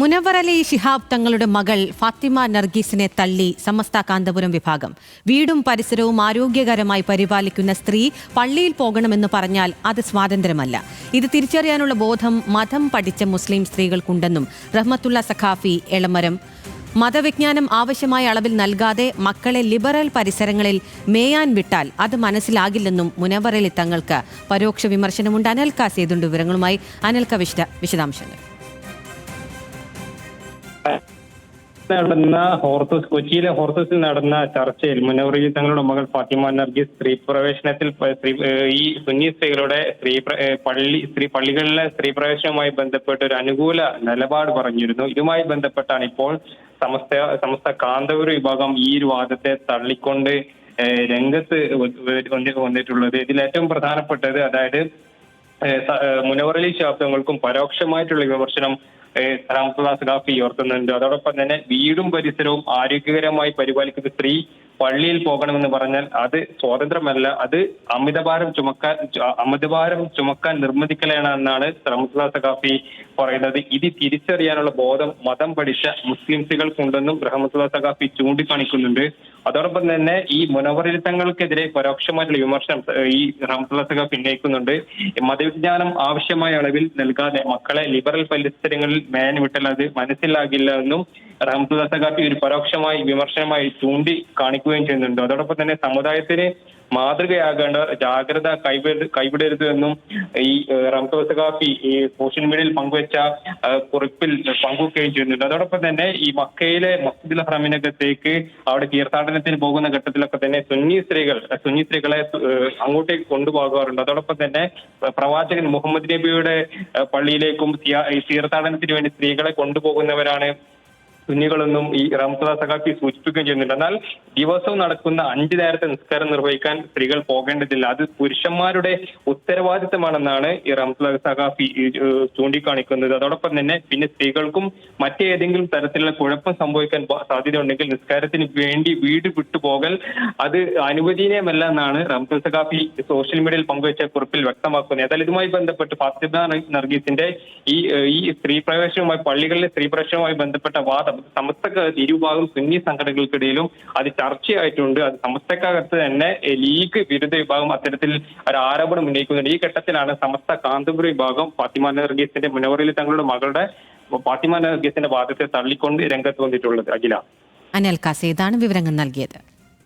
മുനവർ അലി ശിഹാബ് തങ്ങളുടെ മകൾ ഫാത്തിമ നർഗീസിനെ തള്ളി സമസ്ത കാന്തപുരം വിഭാഗം. വീടും പരിസരവും ആരോഗ്യകരമായി പരിപാലിക്കുന്ന സ്ത്രീ പള്ളിയിൽ പോകണമെന്ന് പറഞ്ഞാൽ അത് സ്വാതന്ത്ര്യമല്ല. ഇത് തിരിച്ചറിയാനുള്ള ബോധം മതം പഠിച്ച മുസ്ലിം സ്ത്രീകൾക്കുണ്ടെന്നും റഹ്മത്തുള്ള സഖാഫി എളമരം. മതവിജ്ഞാനം ആവശ്യമായ അളവിൽ നൽകാതെ മക്കളെ ലിബറൽ പരിസരങ്ങളിൽ മേയാൻ വിട്ടാൽ അത് മനസ്സിലാകില്ലെന്നും മുനവറലി തങ്ങൾക്ക് പരോക്ഷ വിമർശനമുണ്ട്. അനൽക്ക സേതുണ്ട് വിവരങ്ങളുമായി അനൽക്ക വിശദ വിശദാംശങ്ങൾ. നടന്ന ഹോർത്തസ് കൊച്ചിയിലെ ഹോർത്തസിൽ നടന്ന ചർച്ചയിൽ മുനവറി തങ്ങളുടെ മകൾ ഫാത്തിമ നർഗീസ് സ്ത്രീ പ്രവേശനത്തിൽ ഈ സുന്നി സ്ത്രീകളുടെ സ്ത്രീ പള്ളി സ്ത്രീ പള്ളികളിലെ സ്ത്രീ പ്രവേശനവുമായി ബന്ധപ്പെട്ട് ഒരു അനുകൂല നിലപാട് പറഞ്ഞിരുന്നു. ഇതുമായി ബന്ധപ്പെട്ടാണ് ഇപ്പോൾ സമസ്ത സമസ്ത കാന്തപുര വിഭാഗം ഈ ഒരു വാദത്തെ തള്ളിക്കൊണ്ട് രംഗത്ത് വന്നിട്ടുള്ളത്. ഇതിൽ ഏറ്റവും പ്രധാനപ്പെട്ടത് അതായത് മുനവറലി ശാസ്ത്രങ്ങൾക്കും പരോക്ഷമായിട്ടുള്ള വിമർശനം ഏഹ് ഗാഫി ഉയർത്തുന്നുണ്ട് അതോടൊപ്പം തന്നെ വീടും പരിസരവും ആരോഗ്യകരമായി പരിപാലിക്കുന്ന സ്ത്രീ പള്ളിയിൽ പോകണമെന്ന് പറഞ്ഞാൽ അത് സ്വാതന്ത്ര്യമല്ല. അത് അമിതഭാരം ചുമക്കാൻ അമിതഭാരം ചുമക്കാൻ നിർബന്ധിക്കലാണ് എന്നാണ് കാഫി പറയുന്നത്. ഇത് തിരിച്ചറിയാനുള്ള ബോധം മതം പഠിച്ച മുസ്ലിംസുകൾക്കുണ്ടെന്നും റഹ്മത്തുള്ള സഖാഫി ചൂണ്ടിക്കാണിക്കുന്നുണ്ട്. അതോടൊപ്പം തന്നെ ഈ മുനവരിത്തങ്ങൾക്കെതിരെ പരോക്ഷമായിട്ടുള്ള വിമർശനം ഈ റഹ്മത്തുള്ള സഖാഫി ഉന്നയിക്കുന്നുണ്ട്. മതവിജ്ഞാനം ആവശ്യമായ അളവിൽ നൽകാതെ മക്കളെ ലിബറൽ പരിസരങ്ങളിൽ മേൻ വിട്ടാൽ അത് മനസ്സിലാകില്ല എന്നും റഹ്മത്തുള്ള സഖാഫി ഒരു പരോക്ഷമായി വിമർശനമായി ചൂണ്ടി കാണിക്കുകയും ചെയ്യുന്നുണ്ട്. അതോടൊപ്പം തന്നെ സമുദായത്തിന് മാതൃകയാകേണ്ട ജാഗ്രത കൈവിട കൈവിടരുത് എന്നും ഈ റംസോസ് റംസോ സഖാഫി ഈ സോഷ്യൽ മീഡിയയിൽ പങ്കുവച്ച കുറിപ്പിൽ പങ്കുവെക്കുകയും ചെയ്യുന്നുണ്ട്. അതോടൊപ്പം തന്നെ ഈ മക്കയിലെ മസ്ജിദുൽ ഹറമിനകത്തേക്ക് അവിടെ തീർത്ഥാടനത്തിന് പോകുന്ന ഘട്ടത്തിലൊക്കെ തന്നെ സുന്നി സ്ത്രീകൾ സുന്നി സ്ത്രീകളെ അങ്ങോട്ടേക്ക് കൊണ്ടുപോകാറുണ്ട്. അതോടൊപ്പം തന്നെ പ്രവാചകൻ മുഹമ്മദ് നബിയുടെ പള്ളിയിലേക്കും തീർത്ഥാടനത്തിന് വേണ്ടി സ്ത്രീകളെ കൊണ്ടുപോകുന്നവരാണ് സുന്നികളെന്നും ഈ റംസദ സഖാഫി സൂചിപ്പിക്കുകയും ചെയ്യുന്നുണ്ട് എന്നാൽ ദിവസവും നടക്കുന്ന അഞ്ചു നേരത്തെ നിസ്കാരം നിർവഹിക്കാൻ സ്ത്രീകൾ പോകേണ്ടതില്ല. അത് പുരുഷന്മാരുടെ ഉത്തരവാദിത്തമാണെന്നാണ് ഈ റംസദ സഖാഫി ചൂണ്ടിക്കാണിക്കുന്നത്. അതോടൊപ്പം തന്നെ പിന്നെ സ്ത്രീകൾക്കും മറ്റേതെങ്കിലും തരത്തിലുള്ള കുഴപ്പം സംഭവിക്കാൻ സാധ്യത സാധ്യതയുണ്ടെങ്കിൽ നിസ്കാരത്തിന് വേണ്ടി വീട് വിട്ടുപോകൽ അത് അനുവദനീയമല്ല എന്നാണ് റംസദ സഖാഫി സോഷ്യൽ മീഡിയയിൽ പങ്കുവച്ച കുറിപ്പിൽ വ്യക്തമാക്കുന്നത്. ഏതായാലും ഇതുമായി ബന്ധപ്പെട്ട് ഫാത്തിമ നർഗീസിന്റെ ഈ ഈ സ്ത്രീ പ്രവേശനവുമായി പള്ളികളിലെ സ്ത്രീ പ്രവേശനവുമായി ബന്ധപ്പെട്ട വാദം സമസ്ത ഇരുഭാഗം സുന്നി സംഘടനകൾക്കിടയിലും അത് ചർച്ചയായിട്ടുണ്ട്. അത് സമസ്തക്കകത്ത് തന്നെ ലീഗ് വിരുദ്ധ വിഭാഗം അത്തരത്തിൽ ഒരു ആരോപണം ഉന്നയിക്കുന്നുണ്ട്. ഈ ഘട്ടത്തിലാണ് സമസ്ത കാന്തപുര വിഭാഗം ഫാത്തിമ നർഗീസിന്റെ മുനവറിൽ തങ്ങളുടെ മകളുടെ ഫാത്തിമ നർഗീസിന്റെ വാദത്തെ തള്ളിക്കൊണ്ട് രംഗത്ത് വന്നിട്ടുള്ളത്. അഖില. അനൽ കാസേദാണ് വിവരങ്ങൾ നൽകിയത്.